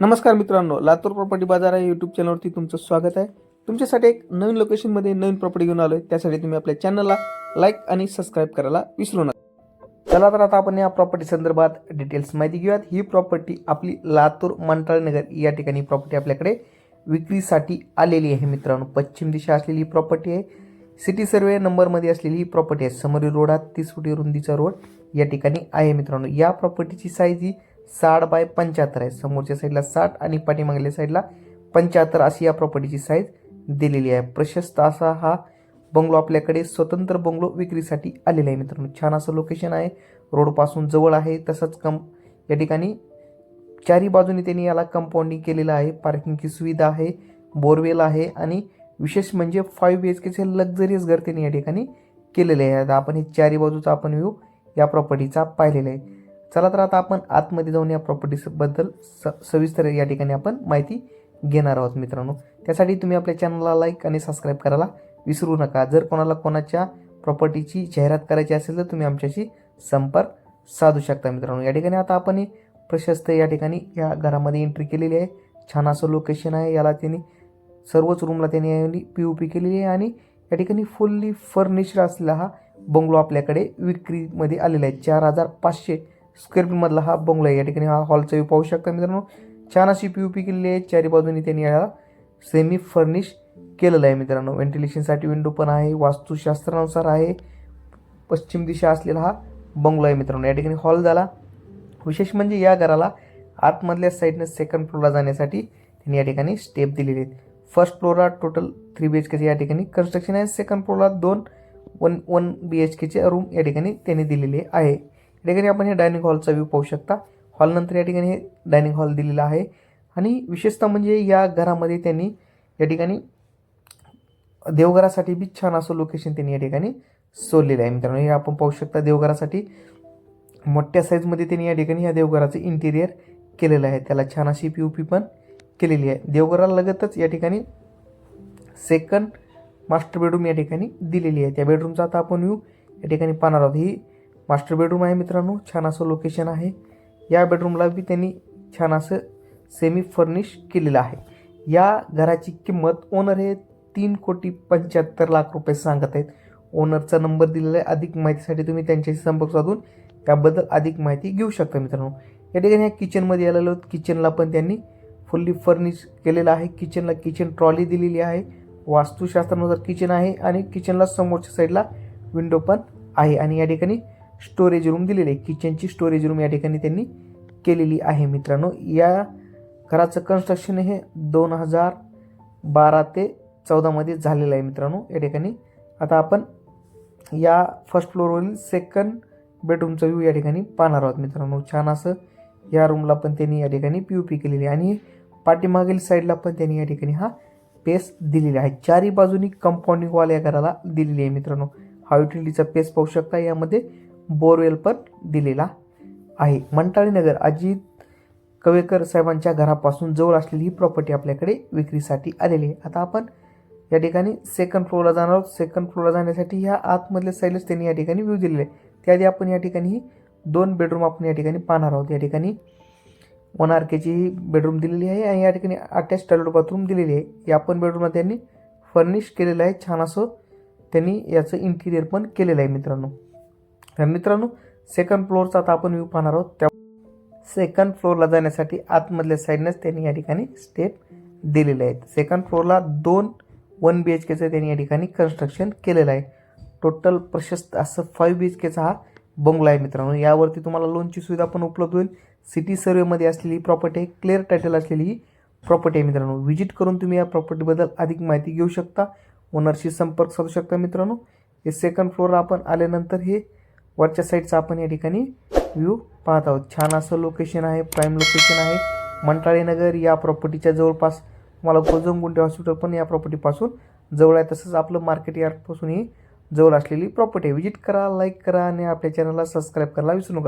नमस्कार मित्रांनो लातूर प्रॉपर्टी बाजार आहे यूट्यूब चॅनलवरती तुमचं स्वागत आहे. तुमच्यासाठी एक नवीन लोकेशनमध्ये नवीन प्रॉपर्टी घेऊन आलो आहे त्यासाठी तुम्ही आपल्या चॅनलला लाईक आणि सबस्क्राईब करायला विसरू नका. चला तर आता आपण या प्रॉपर्टी संदर्भात डिटेल्स माहिती घेऊयात. ही प्रॉपर्टी आपली लातूर मंटाळ नगर या ठिकाणी प्रॉपर्टी आपल्याकडे विक्रीसाठी आलेली आहे मित्रांनो. पश्चिम दिशा असलेली ही प्रॉपर्टी आहे. सिटी सर्वे नंबरमध्ये असलेली ही प्रॉपर्टी आहे. समोरील रोडात तीस फुटी रुंदीचा रोड या ठिकाणी आहे मित्रांनो. या प्रॉपर्टीची साईज ही साठ बाय पंच्याहत्तर आहे. समोरच्या साईडला साठ आणि पाठीमागल्या साईडला पंच्याहत्तर अशी या प्रॉपर्टीची साईज दिलेली आहे. प्रशस्त असा हा बंगलो आपल्याकडे स्वतंत्र बंगलो विक्रीसाठी आलेला आहे मित्रांनो. छान असं लोकेशन आहे. रोडपासून जवळ आहे. तसंच कम या ठिकाणी चारी बाजूने त्यांनी याला कंपाऊंडिंग केलेलं आहे. पार्किंगची सुविधा आहे. बोरवेल आहे. आणि विशेष म्हणजे फाईव्ह बी एच केचे लक्झरियस घर त्यांनी या ठिकाणी केलेले आहे. आपण हे चारी बाजूचा आपण व्ह्यू या प्रॉपर्टीचा पाहिलेला आहे. चला तर आता आपण आतमध्ये जाऊन या प्रॉपर्टीबद्दल स सविस्तर या ठिकाणी आपण माहिती घेणार आहोत मित्रांनो. त्यासाठी तुम्ही आपल्या चॅनलला लाईक आणि सबस्क्राईब करायला विसरू नका. जर कोणाला कोणाच्या प्रॉपर्टीची जाहिरात करायची असेल तर तुम्ही आमच्याशी संपर्क साधू शकता मित्रांनो. या ठिकाणी आता आपण हे प्रशस्त या ठिकाणी या घरामध्ये एंट्री केलेली आहे. छान असं लोकेशन आहे. याला त्यांनी सर्वच रूमला त्यांनी पी ओ पी केलेली आहे आणि या ठिकाणी फुल्ली फर्निश्ड असलेला हा बंगलो आपल्याकडे विक्रीमध्ये आलेला आहे. चार हजार पाचशे स्क्वेअर फीटमधला हा बंगलो आहे. या ठिकाणी हा हॉलचा व्ह्यू पाहू शकता मित्रांनो. छान अशी पी यू पी केलेली आहे. चारी बाजूनी त्यांनी याला सेमी फर्निश केलेलं आहे मित्रांनो. व्हेंटिलेशनसाठी विंडो पण आहे. वास्तुशास्त्रानुसार आहे. पश्चिम दिशा असलेला हा बंगलो आहे मित्रांनो. या ठिकाणी हॉल झाला. विशेष म्हणजे या घराला आतमधल्या साईडनं सेकंड फ्लोरला जाण्यासाठी त्यांनी या ठिकाणी स्टेप दिलेले आहेत. फर्स्ट फ्लोरला टोटल थ्री बी एच केचे या ठिकाणी कन्स्ट्रक्शन आहे. सेकंड फ्लोरला दोन वन वन बी एच केचे रूम या ठिकाणी त्यांनी दिलेले आहे. या ठिकाणी आपण हे डायनिंग हॉलचा व्ह्यू पाहू शकता. हॉलनंतर या ठिकाणी हे डायनिंग हॉल दिलेला आहे. आणि विशेषतः म्हणजे या घरामध्ये त्यांनी या ठिकाणी देवघरासाठी बी छान असं लोकेशन त्यांनी या ठिकाणी सोडलेलं आहे मित्रांनो. हे आपण पाहू शकता देवघरासाठी मोठ्या साईजमध्ये त्यांनी या ठिकाणी ह्या देवघराचं इंटिरियर केलेलं आहे. त्याला छान अशी पी ओ पी पण केलेली आहे. देवघराला लगतच या ठिकाणी सेकंड मास्टर बेडरूम या ठिकाणी दिलेली आहे. त्या बेडरूमचा आता आपण व्ह्यू या ठिकाणी पाहणार आहोत. ही मास्टर बेडरूम आहे मित्रांनो छान असं लोकेशन आहे. या बेडरूमला बी त्यांनी छान असं सेमी फर्निश केलेलं आहे. या घराची किंमत ओनर हे तीन कोटी पंच्याहत्तर लाख रुपये सांगत आहेत. ओनरचा नंबर दिलेला आहे अधिक माहितीसाठी तुम्ही त्यांच्याशी संपर्क साधून त्याबद्दल अधिक माहिती घेऊ शकता मित्रांनो. या ठिकाणी ह्या किचनमध्ये आलेलो किचनला पण त्यांनी फुल्ली फर्निश केलेलं आहे. किचनला किचन ट्रॉली दिलेली आहे. वास्तुशास्त्रानुसार किचन आहे आणि किचनला समोरच्या साईडला विंडो पण आहे. आणि या ठिकाणी स्टोरेज रूम दिलेली आहे. किचनची स्टोरेज रूम या ठिकाणी त्यांनी केलेली आहे मित्रांनो. या घराचं कन्स्ट्रक्शन हे दोन हजार बारा ते चौदामध्ये झालेलं आहे मित्रांनो. या ठिकाणी आता आपण या फर्स्ट फ्लोअरवरील सेकंड बेडरूमचा व्ह्यू या ठिकाणी पाहणार आहोत मित्रांनो. छान असं या रूमला पण त्यांनी या ठिकाणी पी यू पी केलेली आहे. आणि पाठीमागील साईडला पण त्यांनी या ठिकाणी हा पेस दिलेला आहे. चारी बाजूनी कंपाऊंडिंग वॉल या घराला दिलेली आहे मित्रांनो. हा युटिलिटीचा पेस पाहू शकता. यामध्ये बोरवेल पण दिलेला आहे. मंटाळी नगर अजित कवेकर साहेबांच्या घरापासून जवळ असलेली ही प्रॉपर्टी आपल्याकडे विक्रीसाठी आलेली आहे. आता आपण या ठिकाणी सेकंड फ्लोअरला जाणार आहोत. सेकंड फ्लोअरला जाण्यासाठी ह्या आतमधल्या साईडलाच त्यांनी या ठिकाणी व्ह्यू दिलेले आहे त्याआधी आपण या ठिकाणी ही दोन बेडरूम आपण या ठिकाणी पाहणार आहोत. या ठिकाणी वन आर केची ही बेडरूम दिलेली आहे आणि या ठिकाणी अटॅच टॉयलेट बाथरूम दिलेली आहे. या पण बेडरूमला त्यांनी फर्निश केलेलं आहे. छान असं त्यांनी याचं इंटिरियर पण केलेलं आहे मित्रांनो. तर मित्रांनो सेकंड फ्लोअरचा आता आपण व्ह्यू पाहणार आहोत. त्या सेकंड फ्लोअरला जाण्यासाठी आतमधल्या साईडनेच त्यांनी या ठिकाणी स्टेप दिलेले आहेत. सेकंड फ्लोअरला दोन वन बी एच केचं त्यांनी या ठिकाणी कन्स्ट्रक्शन केलेलं आहे. टोटल प्रशस्त असं फाईव्ह बी एच केचा हा बंगला आहे मित्रांनो. यावरती तुम्हाला लोनची सुविधा पण उपलब्ध होईल. सिटी सर्वेमध्ये असलेली प्रॉपर्टी आहे. क्लिअर टायटल असलेली ही प्रॉपर्टी आहे मित्रांनो. व्हिजिट करून तुम्ही या प्रॉपर्टीबद्दल अधिक माहिती घेऊ शकता. ओनरशी संपर्क साधू शकता मित्रांनो. हे सेकंड फ्लोअरला आपण आल्यानंतर हे वरच्या साईडचा आपण या ठिकाणी व्ह्यू पाहत आहोत. छान असं लोकेशन आहे प्राईम लोकेशन आहे. मंटाळे नगर या प्रॉपर्टीच्या जवळपास तुम्हाला कोजमगुंडे हॉस्पिटल पण या प्रॉपर्टीपासून जवळ आहे. तसंच आपलं मार्केट यार्डपासूनही जवळ असलेली प्रॉपर्टी आहे. व्हिजिट करा लाईक करा आणि आपल्या चॅनलला सबस्क्राईब करायला विसरू नका.